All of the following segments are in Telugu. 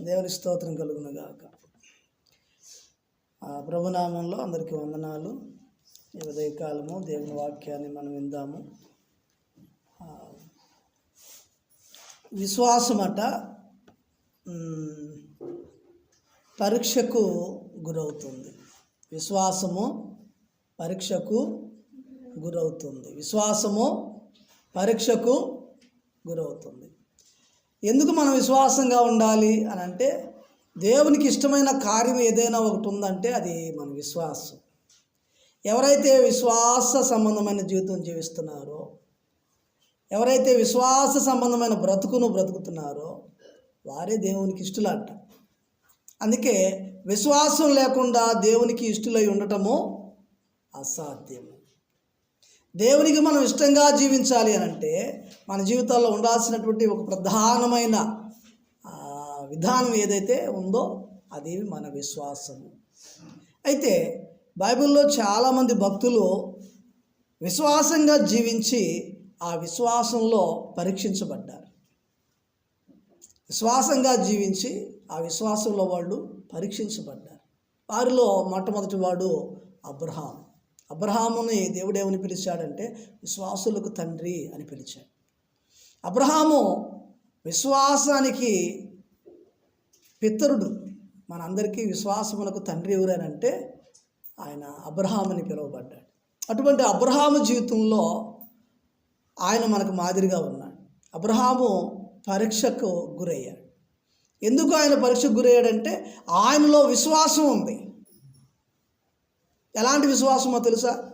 దేవుని స్తోత్రం కలుగును గాక. ఆ ప్రభునామంలో అందరికీ వందనాలు. ఈ ఉదయకాలము దేవుని వాక్యాన్ని మనం విందాము. విశ్వాసమట పరీక్షకు గురవుతుంది. విశ్వాసము పరీక్షకు గురవుతుంది. విశ్వాసము పరీక్షకు గురవుతుంది. ఎందుకు మనం విశ్వాసంగా ఉండాలి అని అంటే దేవునికి ఇష్టమైన కార్యం ఏదైనా ఒకటి ఉందంటే అది మన విశ్వాసం. ఎవరైతే విశ్వాస సంబంధమైన జీవితం జీవిస్తున్నారో ఎవరైతే విశ్వాస సంబంధమైన బ్రతుకును బ్రతుకుతున్నారో వారే దేవునికి ఇష్టలంట. అందుకే విశ్వాసం లేకుండా దేవునికి ఇష్టలై ఉండటము అసాధ్యము. దేవునికి మనం ఇష్టంగా జీవించాలి అని అంటే మన జీవితాల్లో ఉండాల్సినటువంటి ఒక ప్రధానమైన విధానం ఏదైతే ఉందో అది మన విశ్వాసము. అయితే బైబిల్లో చాలామంది భక్తులు విశ్వాసంగా జీవించి ఆ విశ్వాసంలో పరీక్షించబడ్డారు. విశ్వాసంగా జీవించి ఆ విశ్వాసంలో వాళ్ళు పరీక్షించబడ్డారు. వారిలో మొట్టమొదటి వాడు అబ్రహాం అబ్రహాముని దేవుడేమని పిలిచాడంటే విశ్వాసులకు తండ్రి అని పిలిచాడు. అబ్రహాము విశ్వాసానికి పితరుడు. మనందరికీ విశ్వాసములకు తండ్రి ఎవరనంటే ఆయన అబ్రహాముని పిలువబడ్డాడు. అటువంటి అబ్రహాము జీవితంలో ఆయన మనకు మాదిరిగా ఉన్నాడు. అబ్రహాము పరీక్షకు గురయ్యాడు. ఎందుకు ఆయన పరీక్షకు గురయ్యాడంటే ఆయనలో విశ్వాసం ఉంది. ఎలాంటి విశ్వాసమో తెలుసా?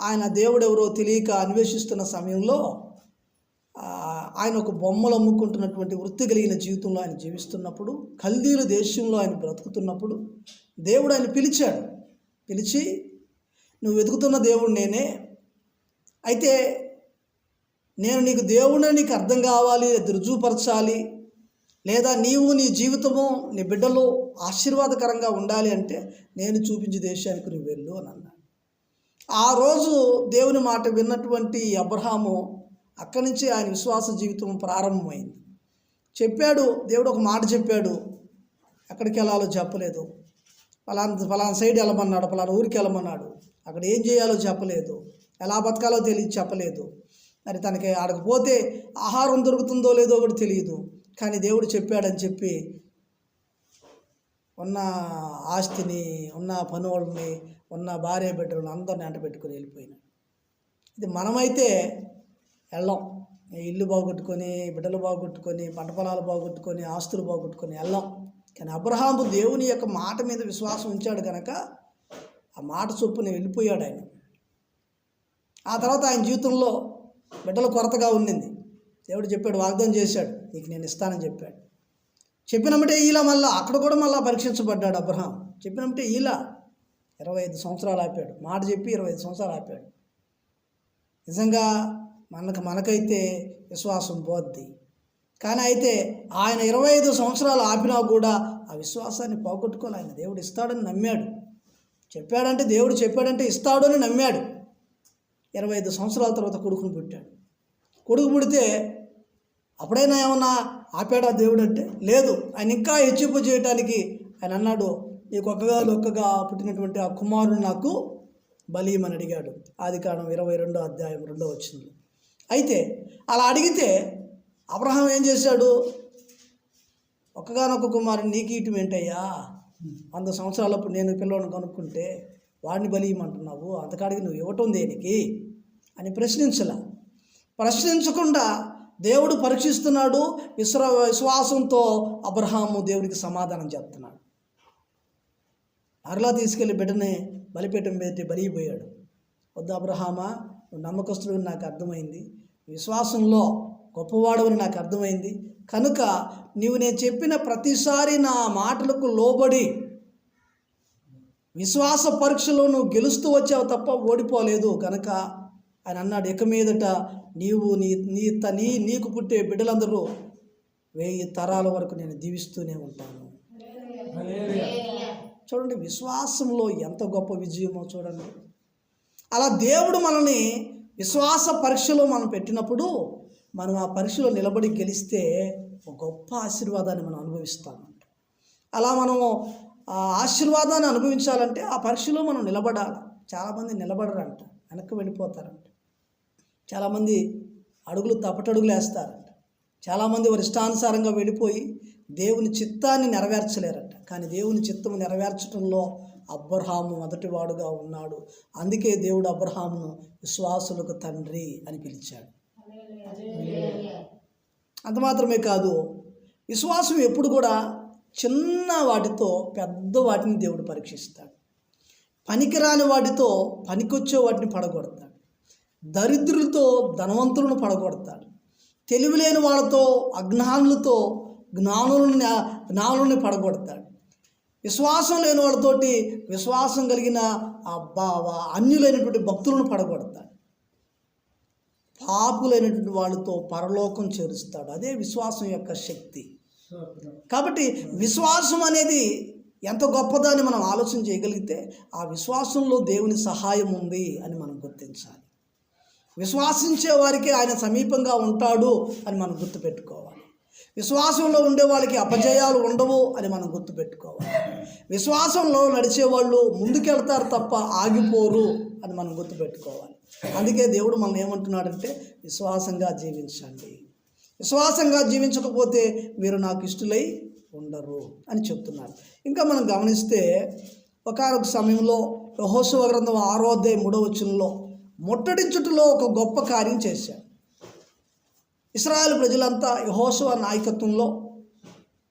ఆయన దేవుడు ఎవరో తెలియక అన్వేషిస్తున్న సమయంలో ఆయన ఒక బొమ్మలు అమ్ముకుంటున్నటువంటి వృత్తి కలిగిన జీవితంలో ఆయన జీవిస్తున్నప్పుడు కల్దీలు దేశంలో ఆయన బ్రతుకుతున్నప్పుడు దేవుడు ఆయన పిలిచాడు. పిలిచి నువ్వు వెతుకుతున్న దేవుడు నేనే. అయితే నేను నీకు దేవుడిని నీకు అర్థం కావాలి రుజువుపరచాలి లేదా నీవు నీ జీవితము నీ బిడ్డలు ఆశీర్వాదకరంగా ఉండాలి అంటే నేను చూపించే దేశానికి నువ్వు వెళ్ళు అని అన్నాడు. ఆ రోజు దేవుని మాట విన్నటువంటి అబ్రహాము అక్కడి నుంచి ఆయన విశ్వాస జీవితం ప్రారంభమైంది. చెప్పాడు దేవుడు ఒక మాట చెప్పాడు ఎక్కడికి వెళ్ళాలో చెప్పలేదు. ఫలానా ఫలానా సైడ్ వెళ్ళమన్నాడు ఫలానా ఊరికి వెళ్ళమన్నాడు. అక్కడ ఏం చేయాలో చెప్పలేదు. ఎలా బతకాలో తెలియదు చెప్పలేదు. మరి తనకి ఆడకపోతే ఆహారం దొరుకుతుందో లేదో కూడా తెలియదు. కానీ దేవుడు చెప్పాడని చెప్పి ఉన్న ఆస్తిని ఉన్న పనులని ఉన్న భార్య బిడ్డలను అందరిని అంట పెట్టుకుని వెళ్ళిపోయినాడు. ఇది మనమైతే వెళ్ళాం. ఇల్లు బాగొట్టుకొని బిడ్డలు బాగొట్టుకొని పంట పొలాలు బాగొట్టుకొని ఆస్తులు బాగొట్టుకొని వెళ్ళాం. కానీ అబ్రహాము దేవుని యొక్క మాట మీద విశ్వాసం ఉంచాడు కనుక ఆ మాట చొప్పున వెళ్ళిపోయాడు ఆయన. ఆ తర్వాత ఆయన జీవితంలో బిడ్డల కొరతగా ఉండింది. దేవుడు చెప్పాడు వాగ్దానం చేశాడు నీకు నేను ఇస్తానని చెప్పాడు. చెప్పినమ్మటే ఈలా మళ్ళా అక్కడ కూడా మళ్ళీ పరీక్షించబడ్డాడు అబ్రహాం. చెప్పినమ్మటే ఈలా ఇరవై ఐదు సంవత్సరాలు ఆపాడు. మాట చెప్పి ఇరవై ఐదు సంవత్సరాలు ఆపాడు. నిజంగా మనకు మనకైతే విశ్వాసం పోద్ది. కానీ అయితే ఆయన ఇరవై ఐదు సంవత్సరాలు ఆపినా కూడా ఆ విశ్వాసాన్ని పోగొట్టుకొని ఆయన దేవుడు ఇస్తాడని నమ్మాడు. చెప్పాడంటే దేవుడు చెప్పాడంటే ఇస్తాడు అని నమ్మాడు. ఇరవై ఐదు సంవత్సరాల తర్వాత కొడుకుని పుట్టాడు. కొడుకు పుడితే అప్పుడైనా ఏమన్నా ఆపాడా దేవుడు అంటే లేదు. ఆయన ఇంకా హెచ్చింపు చేయటానికి ఆయన అన్నాడు నీకు ఒక్కగా ఒక్కగా పుట్టినటువంటి ఆ కుమారుడు నాకు బలీయమని అడిగాడు. ఆది కారణం ఇరవై రెండో అధ్యాయం రెండో వచ్చింది అయితే అలా అడిగితే అబ్రహాం ఏం చేశాడు? ఒక్కగానొక్క కుమారుడు నీకు ఇటు ఏంటయ్యా? వంద సంవత్సరాలప్పుడు నేను పిల్లలను కనుక్కుంటే వాడిని బలియమంటున్నావు? అంతకాడికి నువ్వు ఇవ్వటం దేనికి? అని ప్రశ్నించలా. ప్రశ్నించకుండా దేవుడు పరీక్షిస్తున్నాడు విశ్వ విశ్వాసంతో అబ్రహాము దేవుడికి సమాధానం చెప్తున్నాడు. మరలా తీసుకెళ్ళి బిడ్డనే బలిపీఠం పెట్టి బలిగిపోయాడు. వద్దు అబ్రహామా నువ్వు నమ్మకస్తుడు నాకు అర్థమైంది. విశ్వాసంలో గొప్పవాడవని నాకు అర్థమైంది. కనుక నీవు నేను చెప్పిన ప్రతిసారి నా మాటలకు లోబడి విశ్వాస పరీక్షలో నువ్వు గెలుస్తూ వచ్చావు తప్ప ఓడిపోలేదు. కనుక ఆయన అన్నాడు. ఇక మీదట నీవు నీ నీ త నీ నీకు పుట్టే బిడ్డలందరూ వెయ్యి తరాల వరకు నేను దీవిస్తూనే ఉంటాను. చూడండి విశ్వాసంలో ఎంత గొప్ప విజయమో చూడండి. అలా దేవుడు మనల్ని విశ్వాస పరీక్షలో మనం పెట్టినప్పుడు మనం ఆ పరీక్షలో నిలబడి గెలిస్తే ఒక గొప్ప ఆశీర్వాదాన్ని మనం అనుభవిస్తామంట. అలా మనము ఆ ఆశీర్వాదాన్ని అనుభవించాలంటే ఆ పరీక్షలో మనం నిలబడాలి. చాలామంది నిలబడరంట వెనక్కి వెళ్ళిపోతారంట. చాలామంది అడుగులు తప్పటడుగులు వేస్తారంట చాలామంది వారి ఇష్టానుసారంగా వెళ్ళిపోయి దేవుని చిత్తాన్ని నెరవేర్చలేరట. కానీ దేవుని చిత్తము నెరవేర్చడంలో అబ్రహాము మొదటివాడుగా ఉన్నాడు. అందుకే దేవుడు అబ్రహామును విశ్వాసులకు తండ్రి అని పిలిచాడు. అంత మాత్రమే కాదు విశ్వాసం ఎప్పుడు కూడా చిన్న వాటితో పెద్ద వాటిని దేవుడు పరీక్షిస్తాడు. పనికిరాని వాటితో పనికొచ్చే వాటిని పడగొడతాడు. దరిద్రులతో ధనవంతులను పడగొడతాడు. తెలివిలేని వాళ్ళతో అజ్ఞానులతో జ్ఞానులను జ్ఞానుల్ని పడగొడతాడు. విశ్వాసం లేని వాళ్ళతోటి విశ్వాసం కలిగిన ఆ అన్యులైనటువంటి భక్తులను పడగొడతాడు. పాపులైనటువంటి వాళ్ళతో పరలోకం చేరుస్తాడు. అదే విశ్వాసం యొక్క శక్తి. కాబట్టి విశ్వాసం అనేది ఎంత గొప్పదని మనం ఆలోచన చేయగలిగితే ఆ విశ్వాసంలో దేవుని సహాయం ఉంది అని మనం గుర్తించాలి. విశ్వాసించే వారికి ఆయన సమీపంగా ఉంటాడు అని మనం గుర్తుపెట్టుకోవాలి. విశ్వాసంలో ఉండే వాళ్ళకి అపజయాలు ఉండవు అని మనం గుర్తుపెట్టుకోవాలి. విశ్వాసంలో నడిచేవాళ్ళు ముందుకెళ్తారు తప్ప ఆగిపోరు అని మనం గుర్తుపెట్టుకోవాలి. అందుకే దేవుడు మనం ఏమంటున్నాడంటే విశ్వాసంగా జీవించండి. విశ్వాసంగా జీవించకపోతే మీరు నాకు ఇష్టలై ఉండరు అని చెప్తున్నారు. ఇంకా మనం గమనిస్తే ఒకనొక సమయంలో యహోశివ గ్రంథం ఆరో అధ్యాయం మూడో వచనంలో ముట్టడించుటలో ఒక గొప్ప కార్యం చేశాడు. ఇస్రాయల్ ప్రజలంతా యహోశివ నాయకత్వంలో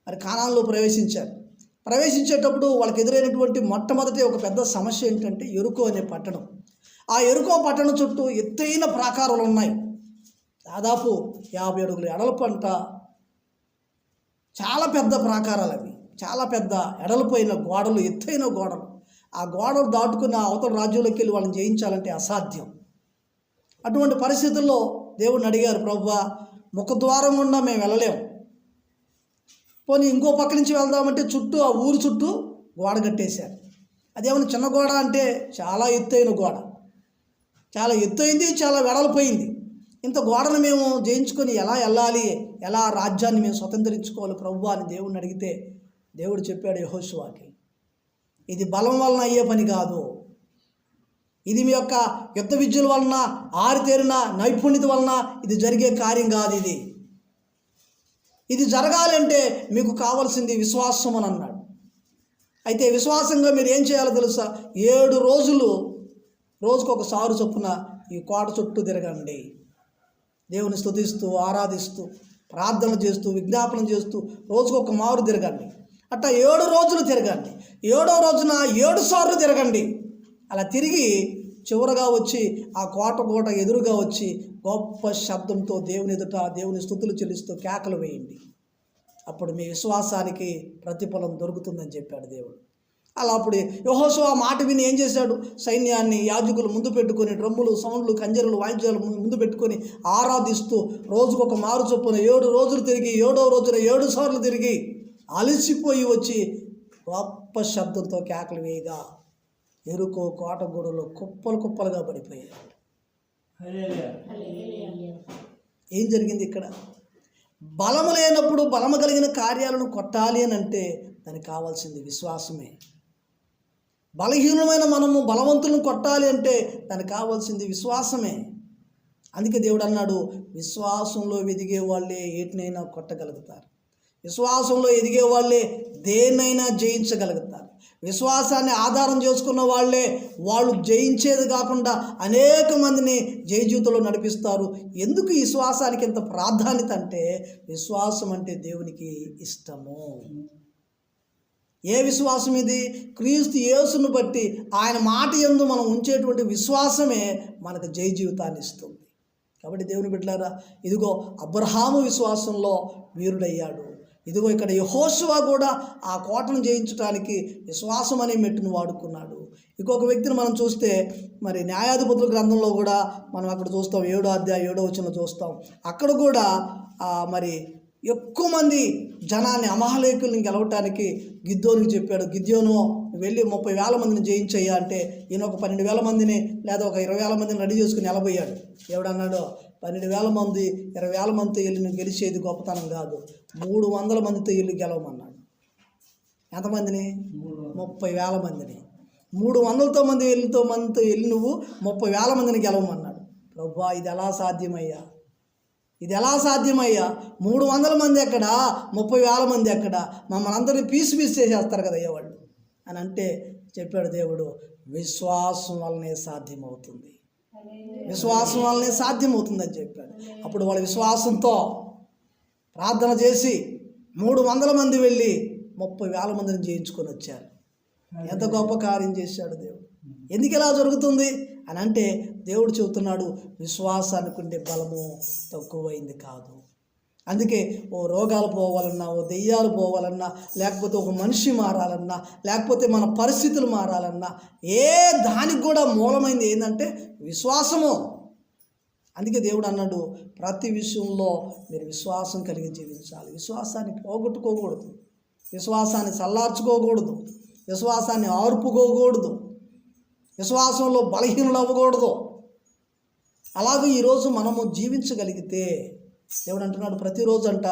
మరి కానాల్లో ప్రవేశించారు. ప్రవేశించేటప్పుడు వాళ్ళకి ఎదురైనటువంటి మొట్టమొదటి ఒక పెద్ద సమస్య ఏంటంటే ఎరుకో అనే పట్టణం. ఆ ఎరుకో పట్టణం చుట్టూ ఎత్తైన ప్రాకారాలు ఉన్నాయి. దాదాపు యాభై అడుగుల ఎడలపంట చాలా పెద్ద ప్రాకారాలు అవి. చాలా పెద్ద ఎడలిపోయిన గోడలు ఎత్తైన గోడలు. ఆ గోడలు దాటుకున్న అవతల రాజ్యంలోకి వెళ్ళి వాళ్ళని జయించాలంటే అసాధ్యం. అటువంటి పరిస్థితుల్లో దేవుడిని అడిగారు ప్రభువా ముఖద్వారం గుండా మేము వెళ్ళలేము పోనీ ఇంకో పక్క నుంచి వెళ్దామంటే చుట్టూ ఆ ఊరు చుట్టూ గోడ కట్టేశారు. అదేమన్నా చిన్న గోడ అంటే చాలా ఎత్తైన గోడ. చాలా ఎత్తైంది చాలా వెడలిపోయింది. ఇంత గోడను మేము జయించుకొని ఎలా వెళ్ళాలి? ఎలా రాజ్యాన్ని మేము స్వతంత్రించుకోవాలి? ప్రభు అని దేవుడిని అడిగితే దేవుడు చెప్పాడు యహోశువాకి ఇది బలం వలన అయ్యే పని కాదు. ఇది మీ యొక్క యుద్ధ విద్యల వలన ఆరితేరిన నైపుణ్యత వలన ఇది జరిగే కార్యం కాదు ఇది. ఇది జరగాలంటే మీకు కావాల్సింది విశ్వాసం అని అన్నాడు. అయితే విశ్వాసంగా మీరు ఏం చేయాలో తెలుసా? ఏడు రోజులు రోజుకు ఒకసారి చొప్పున ఈ కోట చుట్టూ తిరగండి. దేవుని స్తుతిస్తూ ఆరాధిస్తూ ప్రార్థన చేస్తూ విజ్ఞాపన చేస్తూ రోజుకు ఒక మారు తిరగండి. అట్లా ఏడు రోజులు తిరగండి. ఏడో రోజున ఏడు సార్లు తిరగండి. అలా తిరిగి చివరగా వచ్చి ఆ కోట కోట ఎదురుగా వచ్చి గొప్ప శబ్దంతో దేవుని ఎదుట దేవుని స్థుతులు చెల్లిస్తూ కేకలు వేయండి. అప్పుడు మీ విశ్వాసానికి ప్రతిఫలం దొరుకుతుందని చెప్పాడు దేవుడు. అలా అప్పుడు యహోశివ మాట విని ఏం చేశాడు? సైన్యాన్ని యాజకులు ముందు పెట్టుకొని డ్రమ్ములు సౌండ్లు కంజరులు వాయిద్యాలు ముందు పెట్టుకొని ఆరాధిస్తూ రోజుకొక మారు చొప్పున ఏడు రోజులు తిరిగి ఏడో రోజున ఏడు సార్లు తిరిగి అలసిపోయి వచ్చి గొప్ప శబ్దంతో కేకలు వేయగా ఎరుకో కోట గోడలు కుప్పలు కుప్పలుగా పడిపోయాయి ఏం జరిగింది ఇక్కడ? బలము లేనప్పుడు బలము కలిగిన కార్యాలను కొట్టాలి అని అంటే దానికి కావాల్సింది విశ్వాసమే. బలహీనమైన మనము బలవంతులను కొట్టాలి అంటే దానికి కావాల్సింది విశ్వాసమే. అందుకే దేవుడు అన్నాడు విశ్వాసంలో ఎదిగే వాళ్ళే ఏటినైనా కొట్టగలుగుతారు. విశ్వాసంలో ఎదిగే వాళ్ళే దేన్నైనా జయించగలుగుతారు. విశ్వాసాన్ని ఆధారం చేసుకున్న వాళ్ళే వాళ్ళు జయించేది కాకుండా అనేక మందిని జయజీవితంలో నడిపిస్తారు. ఎందుకు ఈ విశ్వాసానికి ఇంత ప్రాధాన్యత అంటే విశ్వాసం అంటే దేవునికి ఇష్టము. ఏ విశ్వాసం ఇది? క్రీస్తు యేసును బట్టి ఆయన మాట ఎందు మనం ఉంచేటువంటి విశ్వాసమే మనకు జయ జీవితాన్ని ఇస్తుంది. కాబట్టి దేవుని బిడ్డలారా ఇదిగో అబ్రహాము విశ్వాసంలో వీరుడయ్యాడు. ఇదిగో ఇక్కడ యహోశువ కూడా ఆ కోటను జయించడానికి విశ్వాసం అనే మెట్టును వాడుకున్నాడు. ఇంకొక వ్యక్తిని మనం చూస్తే మరి న్యాయాధిపతుల గ్రంథంలో కూడా మనం అక్కడ చూస్తాం ఏడో అధ్యాయ ఏడో వచ్చిన చూస్తాం. అక్కడ కూడా మరి ఎక్కువ మంది జనాన్ని అమహలేకుల్ని గెలవటానికి గిద్దోనికి చెప్పాడు. గిద్యోను వెళ్ళి ముప్పై వేల మందిని జయించయ్యా అంటే ఈయన ఒక పన్నెండు వేల మందిని లేదా ఒక ఇరవై వేల మందిని రెడీ చేసుకుని నిలబోయాడు. ఎవడన్నాడో? పన్నెండు వేల మంది ఇరవై వేల మందితో వెళ్ళి నువ్వు గెలిచేది గొప్పతనం కాదు. మూడు వందల మందితో వెళ్ళి గెలవమన్నాడు. ఎంతమందిని? ముప్పై వేల మందిని. మూడు వందలతో మంది వెళ్ళితో మందితో వెళ్ళి నువ్వు ముప్పై వేల మందిని గెలవమన్నాడు. ప్రభా ఇది ఎలా సాధ్యమయ్యా? ఇది ఎలా సాధ్యమయ్యా? మూడు వందల మంది ఎక్కడ? ముప్పై వేల మంది ఎక్కడ? మమ్మల్ని అందరినీ పీసు పీసు చేసేస్తారు కదా అయ్యేవాళ్ళు. అని అంటే చెప్పాడు దేవుడు విశ్వాసం వల్లనే సాధ్యమవుతుంది. విశ్వాసం వల్లనే సాధ్యమవుతుందని చెప్పాడు. అప్పుడు వాళ్ళ విశ్వాసంతో ప్రార్థన చేసి మూడు వందల మంది వెళ్ళి ముప్పై వేల మందిని జయించుకొని వచ్చారు. ఎంత గొప్ప కార్యం చేశాడు దేవుడు. ఎందుకు ఇలా జరుగుతుంది? అని అంటే దేవుడు చెబుతున్నాడు విశ్వాసానికి ఉండే బలము తక్కువైంది కాదు. అందుకే ఓ రోగాలు పోవాలన్నా ఓ దెయ్యాలు పోవాలన్నా లేకపోతే ఒక మనిషి మారాలన్నా లేకపోతే మన పరిస్థితులు మారాలన్నా ఏ దానికి కూడా మూలమైంది ఏంటంటే విశ్వాసము. అందుకే దేవుడు అన్నాడు ప్రతి విషయంలో మీరు విశ్వాసం కలిగి జీవించాలి. విశ్వాసాన్ని పోగొట్టుకోకూడదు. విశ్వాసాన్ని చల్లార్చుకోకూడదు. విశ్వాసాన్ని ఆర్పుకోకూడదు. విశ్వాసంలో బలహీనులు అవ్వకూడదు. అలాగే ఈరోజు మనము జీవించగలిగితే దేవుడు అంటున్నాడు ప్రతిరోజు అంట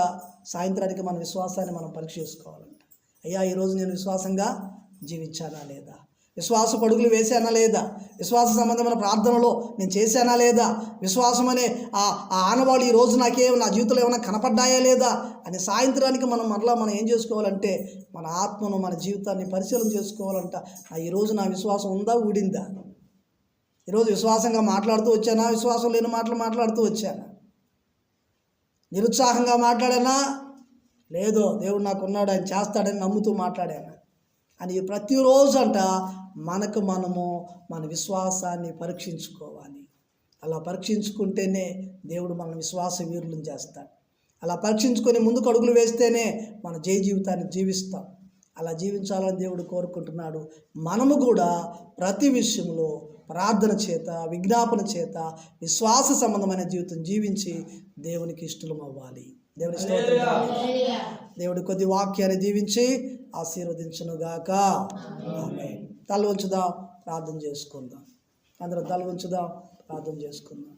సాయంత్రానికి మన విశ్వాసాన్ని మనం పరీక్ష చేసుకోవాలంట. అయ్యా ఈరోజు నేను విశ్వాసంగా జీవించానా లేదా? విశ్వాస పడుగులు వేసానా లేదా? విశ్వాస సంబంధమైన ప్రార్థనలో నేను చేశానా లేదా? విశ్వాసం అనే ఆ ఆనవాళ్ళు ఈ రోజు నాకేం నా జీవితంలో ఏమైనా కనపడ్డాయా లేదా? అని సాయంత్రానికి మనం మరలా మనం ఏం చేసుకోవాలంటే మన ఆత్మను మన జీవితాన్ని పరిశీలన చేసుకోవాలంట. ఈరోజు నా విశ్వాసం ఉందా ఊడిందా? ఈరోజు విశ్వాసంగా మాట్లాడుతూ వచ్చానా? విశ్వాసం లేని మాటలు మాట్లాడుతూ వచ్చానా? నిరుత్సాహంగా మాట్లాడానా? లేదో దేవుడు నాకు ఉన్నాడు ఆయన చేస్తాడని నమ్ముతూ మాట్లాడాను? అని ప్రతిరోజు అంట మనకు మనము మన విశ్వాసాన్ని పరీక్షించుకోవాలి. అలా పరీక్షించుకుంటేనే దేవుడు మన విశ్వాస వీరులను చేస్తాడు. అలా పరీక్షించుకొని ముందుకు అడుగులు వేస్తేనే మన జయ జీవితాన్ని జీవిస్తాం. అలా జీవించాలని దేవుడు కోరుకుంటున్నాడు. మనము కూడా ప్రతి విషయంలో ప్రార్థన చేత విజ్ఞాపన చేత విశ్వాస సంబంధమైన జీవితం జీవించి దేవునికి ఇష్టలం అవ్వాలి. దేవుని దేవుడి కొద్ది వాక్యాన్ని దీవించి ఆశీర్వదించునుగాక తల ఉంచుదాం ప్రార్థన చేసుకుందాం. అందరూ తల ఉంచుదాం ప్రార్థన చేసుకుందాం.